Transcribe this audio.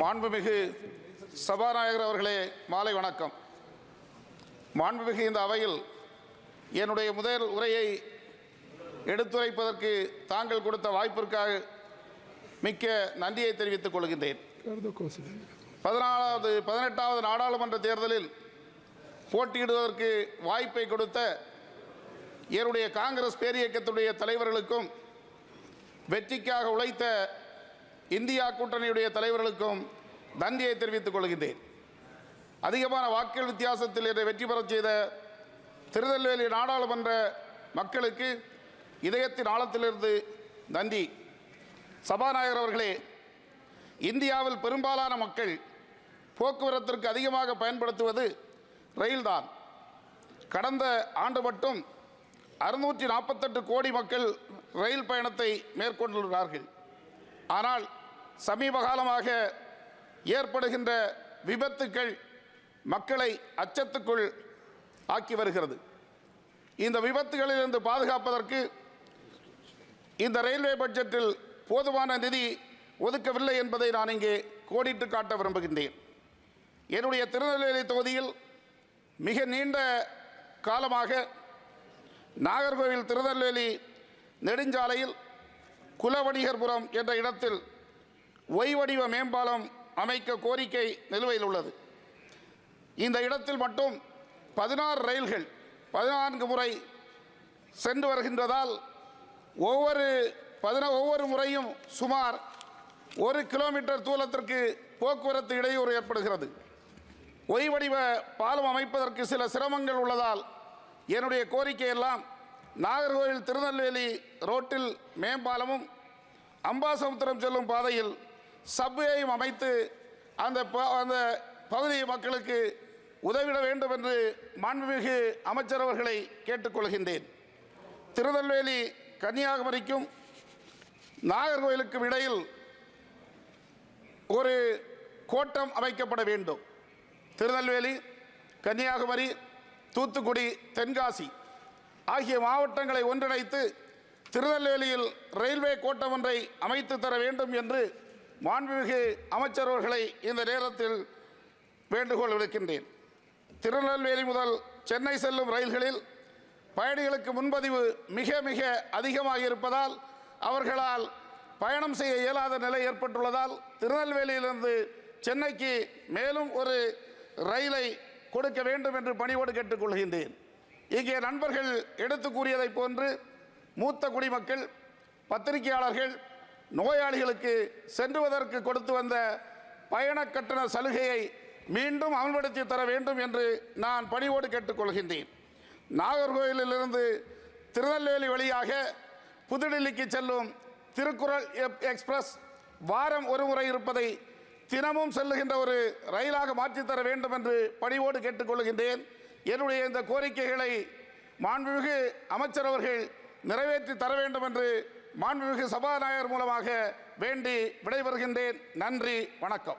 மாண்புமிகு சபாநாயகர் அவர்களே மாலை வணக்கம். மாண்புமிகு இந்த அவையில் என்னுடைய முதல் உரையை எடுத்துரைப்பதற்கு தாங்கள் கொடுத்த வாய்ப்பிற்காக மிக்க நன்றியை தெரிவித்துக் கொள்கின்றேன். பதினாலாவது பதினெட்டாவது நாடாளுமன்ற தேர்தலில் போட்டியிடுவதற்கு வாய்ப்பை கொடுத்த என்னுடைய காங்கிரஸ் பேரியக்கத்துடைய தலைவர்களுக்கும் வெற்றிக்காக உழைத்த இந்தியா கூட்டணியுடைய தலைவர்களுக்கும் நன்றியை தெரிவித்துக் கொள்கின்றேன். அதிகமான வாக்குகள் வித்தியாசத்தில் என்னை வெற்றி பெறச் செய்த திருநெல்வேலி நாடாளுமன்ற மக்களுக்கு இதயத்தின் ஆழத்திலிருந்து நன்றி. சபாநாயகர் அவர்களே இந்தியாவில் பெரும்பாலான மக்கள் போக்குவரத்திற்கு அதிகமாக பயன்படுத்துவது ரயில்தான். கடந்த ஆண்டு மட்டும் அறுநூற்றி நாற்பத்தெட்டு கோடி மக்கள் ரயில் பயணத்தை மேற்கொண்டுள்ளார்கள். ஆனால் சமீப காலமாக ஏற்படுகின்ற விபத்துக்கள் மக்களை அச்சத்துக்குள் ஆக்கி வருகிறது. இந்த விபத்துகளிலிருந்து பாதுகாப்பதற்கு இந்த ரயில்வே பட்ஜெட்டில் போதுமான நிதி ஒதுக்கவில்லை என்பதை நான் இங்கே கோடிட்டு காட்ட விரும்புகின்றேன். என்னுடைய திருநெல்வேலி தொகுதியில் மிக நீண்ட காலமாக நாகர்கோவில் திருநெல்வேலி நெடுஞ்சாலையில் குலவணிகர்புரம் என்ற இடத்தில் ஒய்வடிவ மேம்பாலம் அமைக்க கோரிக்கை நிலுவையில் உள்ளது. இந்த இடத்தில் மட்டும் பதினாறு ரயில்கள் பதினான்கு முறை சென்று வருகின்றதால் ஒவ்வொரு பதின ஒவ்வொரு முறையும் சுமார் ஒரு கிலோமீட்டர் தூரத்திற்கு போக்குவரத்து இடையூறு ஏற்படுகிறது. ஒய் வடிவ பாலம் அமைப்பதற்கு சில சிரமங்கள் உள்ளதால் என்னுடைய கோரிக்கையெல்லாம் நாகர்கோவில் திருநெல்வேலி ரோட்டில் மேம்பாலமும் அம்பாசமுத்திரம் செல்லும் பாதையில் சபையையும் அமைத்து அந்த ப- அந்த பகுதி மக்களுக்கு உதவிட வேண்டும் என்று மாண்புமிகு அமைச்சர் அவர்களை கேட்டுக்கொள்கின்றேன். திருநெல்வேலி கன்னியாகுமரிக்கும் நாகர்கோவிலுக்கும் இடையில் ஒரு கோட்டம் அமைக்கப்பட வேண்டும். திருநெல்வேலி கன்னியாகுமரி தூத்துக்குடி தென்காசி ஆகிய மாவட்டங்களை ஒன்றிணைத்து திருநெல்வேலியில் ரயில்வே கோட்டம் ஒன்றை அமைத்து தர வேண்டும் என்று மாண்புமிகு அமைச்சரவர்களை இந்த நேரத்தில் வேண்டுகோள் விடுக்கின்றேன். திருநெல்வேலி முதல் சென்னை செல்லும் ரயில்களில் பயணிகளுக்கு முன்பதிவு மிக மிக அதிகமாக இருப்பதால் அவர்களால் பயணம் செய்ய இயலாத நிலை ஏற்பட்டுள்ளதால் திருநெல்வேலியிலிருந்து சென்னைக்கு மேலும் ஒரு ரயிலை கொடுக்க வேண்டும் என்று பணிவோடு கேட்டுக்கொள்கின்றேன். இங்கே நண்பர்கள் எடுத்து கூறியதைப் போன்று மூத்த குடிமக்கள் பத்திரிகையாளர்கள் நோயாளிகளுக்கு சென்றுவதற்கு கொடுத்து வந்த பயண கட்டண சலுகையை மீண்டும் அமல்படுத்தி தர வேண்டும் என்று நான் பணிவோடு கேட்டுக்கொள்கின்றேன். நாகர்கோவிலிருந்து திருநெல்வேலி வழியாக புதுடில்லிக்கு செல்லும் திருக்குறள் எக்ஸ்பிரஸ் வாரம் ஒரு முறை இருப்பதை தினமும் செல்லுகின்ற ஒரு ரயிலாக மாற்றித்தர வேண்டும் என்று பணிவோடு கேட்டுக்கொள்கின்றேன். என்னுடைய இந்த கோரிக்கைகளை மாண்புமிகு அமைச்சர் அவர்கள் நிறைவேற்றி தர வேண்டும் என்று மாண்புமிகு சபாநாயகர் மூலமாக வேண்டி விடைபெறுகின்றேன். நன்றி வணக்கம்.